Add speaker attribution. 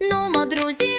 Speaker 1: Нумо, друзі,